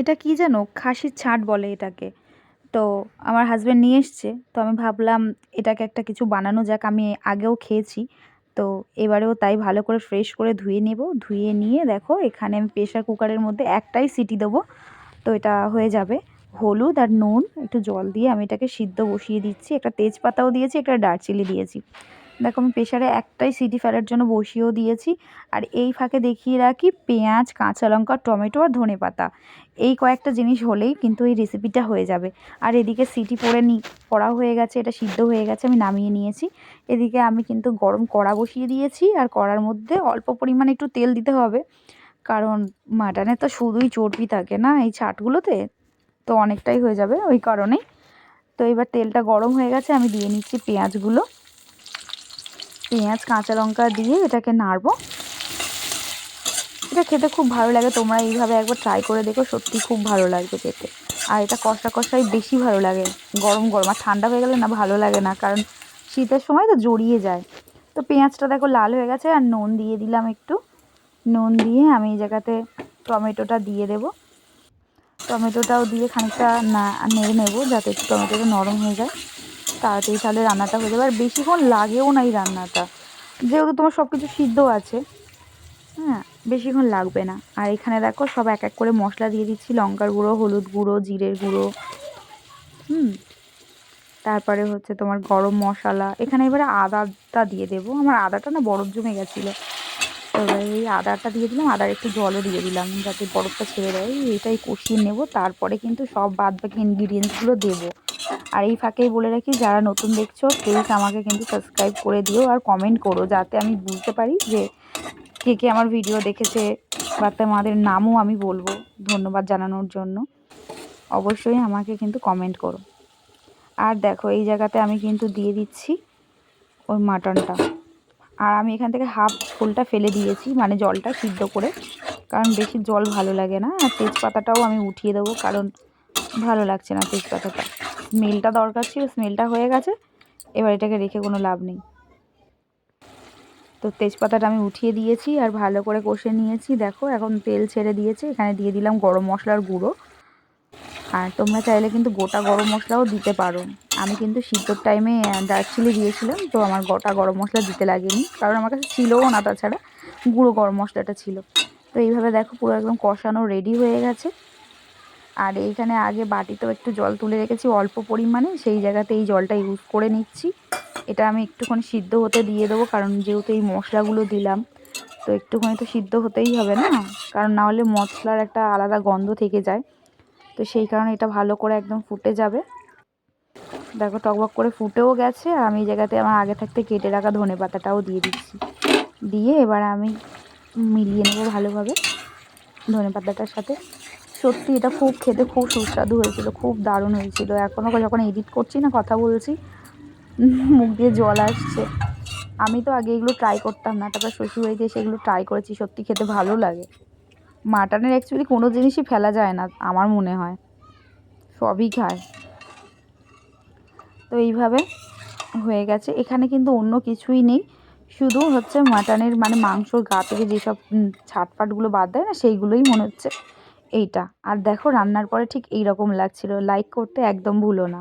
এটা কি জানো খাসির ছাট বলে এটাকে। তো আমার হাজব্যান্ড নিয়ে এসছে, তো আমি ভাবলাম এটাকে একটা কিছু বানানো যাক। আমি আগেও খেয়েছি, তো এবারেও তাই ভালো করে ফ্রেশ করে ধুয়ে নেব। ধুয়ে নিয়ে দেখো, এখানে আমি প্রেশার কুকারের মধ্যে একটাই সিটি দেবো। তো এটা হয়ে যাবে হলুদ আর নুন, একটু জল দিয়ে আমি এটাকে সিদ্ধ বসিয়ে দিচ্ছি। একটা তেজপাতাও দিয়েছি, একটা দারচিনি দিয়েছি। দেখো আমি প্রেশারে একটাই সিটি ফেলার জন্য বসিয়েও দিয়েছি। আর এই ফাঁকে দেখিয়ে রাখি পেঁয়াজ, কাঁচা লঙ্কা, টমেটো আর ধনে পাতা। এই কয়েকটা জিনিস হলেই কিন্তু এই রেসিপিটা হয়ে যাবে। আর এদিকে সিটি পড়ে নি পড়া হয়ে গেছে, এটা সিদ্ধ হয়ে গেছে, আমি নামিয়ে নিয়েছি। এদিকে আমি কিন্তু গরম কড়া বসিয়ে দিয়েছি, আর কড়ার মধ্যে অল্প পরিমাণে একটু তেল দিতে হবে। কারণ মাটনে তো শুধুই চর্বি থাকে না, এই ছাটগুলোতে তো অনেকটাই হয়ে যাবে ওই কারণেই। তো এবার তেলটা গরম হয়ে গেছে, আমি দিয়ে নিচ্ছি পেঁয়াজগুলো। পেঁয়াজ, কাঁচা লঙ্কা দিয়ে এটাকে নাড়বো। এটা খেতে খুব ভালো লাগে, তোমরা এইভাবে একবার ট্রাই করে দেখো, সত্যি খুব ভালো লাগবে খেতে। আর এটা কষা কষাই বেশি ভালো লাগে, গরম গরম। আর ঠান্ডা হয়ে গেলে না, ভালো লাগে না, কারণ শীতের সময় তো জড়িয়ে যায়। তো পেঁয়াজটা দেখো লাল হয়ে গেছে, আর নুন দিয়ে দিলাম একটু। নুন দিয়ে আমি এই জায়গাতে টমেটোটা দিয়ে দেবো। টমেটোটাও দিয়ে খানিকটা না, নেড়ে নেব, যাতে একটু টমেটোটা নরম হয়ে যায়। তাড়াতাড়ি তাহলে রান্নাটা হয়ে যাবে। আর বেশিক্ষণ লাগেও না এই রান্নাটা। যেহেতু তোমার সব কিছু সিদ্ধ আছে হ্যাঁ বেশিক্ষণ লাগবে না। আর এখানে দেখো সব এক এক করে মশলা দিয়ে দিচ্ছি, লঙ্কার গুঁড়ো, হলুদ গুঁড়ো, জিরের গুঁড়ো। হুম, তারপরে হচ্ছে তোমার গরম মশলা। এখানে এবারে আদাটা দিয়ে দেবো। আমার আদাটা না বরফ জমে গেছিল। এবার এই আদাটা দিয়ে দিলাম। আদার একটু জলও দিয়ে দিলাম যাতে বরফটা ছেড়ে দেয়। এটাই কষিয়ে নেব। তারপরে কিন্তু সব বাদ বাকি ইনগ্রিডিয়েন্টসগুলো দেবো। আর এই ফাঁকেই বলে রাখি, যারা নতুন দেখছ প্লিজ আমাকে কিন্তু সাবস্ক্রাইব করে দিও আর কমেন্ট করো, যাতে আমি বুঝতে পারি যে কে কে আমার ভিডিও দেখেছে বা তোমাদের নামও আমি বলব ধন্যবাদ জানানোর জন্য। অবশ্যই আমাকে কিন্তু কমেন্ট করো। আর দেখো, এই জায়গাতে আমি কিন্তু দিয়ে দিচ্ছি ওই মাটনটা আর আমি এখান থেকে হাফ ফুলটা ফেলে দিয়েছি মানে জলটা সিদ্ধ করে, কারণ বেশি জল ভালো লাগে না। আর তেজপাতাটাও আমি উঠিয়ে দেবো, কারণ ভালো লাগছে না তেজপাতাটা। স্মেলটা দরকার ছিল স্মেলটা হয়ে গেছে। এবার এটাকে রেখে কোনো লাভ নেই। তো তেজপাতাটা আমি উঠিয়ে দিয়েছি আর ভালো করে কষে নিয়েছি। দেখো, এখন তেল ছেড়ে দিয়েছে। এখানে দিয়ে দিলাম গরম মশলার গুঁড়ো। আর তোমরা চাইলে কিন্তু গোটা গরম মশলাও দিতে পারো। আমি কিন্তু শীতর টাইমে দারচিনি দিয়েছিলাম, তো আমার গোটা গরম মশলা দিতে লাগেনি। কারণ আমার কাছে ছিলও না তাছাড়া, গুঁড়ো গরম মশলাটা ছিল। তো এইভাবে দেখো পুরো একদম কষানো রেডি হয়ে গেছে। আর এইখানে আগে বাটিতেও একটু জল তুলে রেখেছি, অল্প পরিমাণে, সেই জায়গাতে এই জলটা ইউজ করে নিচ্ছি। এটা আমি একটুখানি সিদ্ধ হতে দিয়ে দেবো, কারণ যেহেতু এই মশলাগুলো দিলাম, তো একটুখানি তো সিদ্ধ হতেই হবে না? কারণ না হলে মশলার একটা আলাদা গন্ধ থেকে যায়। তো সেই কারণে এটা ভালো করে একদম ফুটে যাবে। দেখো টকবক করে ফুটেও গেছে, আর আমি এই জায়গাতে আমার আগে থাকতে কেটে রাখা ধনে পাতাটাও দিয়ে দিচ্ছি। দিয়ে এবার আমি মিলিয়ে নেব ভালোভাবে ধনে পাতাটার সাথে। সত্যি এটা খুব খেতে খুব সুস্বাদু হয়েছিল, খুব দারুণ হয়েছিল। এখনও যখন এডিট করছি না, কথা বলছি, মুখ দিয়ে জল আসছে। আমি তো আগে এগুলো ট্রাই করতাম না, তারপর শ্বশুরবাড়িতে এসে এগুলো ট্রাই করেছি, সত্যি খেতে ভালো লাগে। মাটনের অ্যাকচুয়ালি কোনো জিনিসই ফেলা যায় না, আমার মনে হয়। সবই খায়। তো এইভাবে হয়ে গেছে। এখানে কিন্তু অন্য কিছুই নেই। শুধু হচ্ছে মাটনের মানে মাংসর গা থেকে যেসব ছাটপাটগুলো বাদ দেয় না, সেইগুলোই মনে হচ্ছে। এইটা। আর দেখো রান্নার পরে ঠিক এই রকম লাগছিল। লাইক করতে একদম ভুলো না।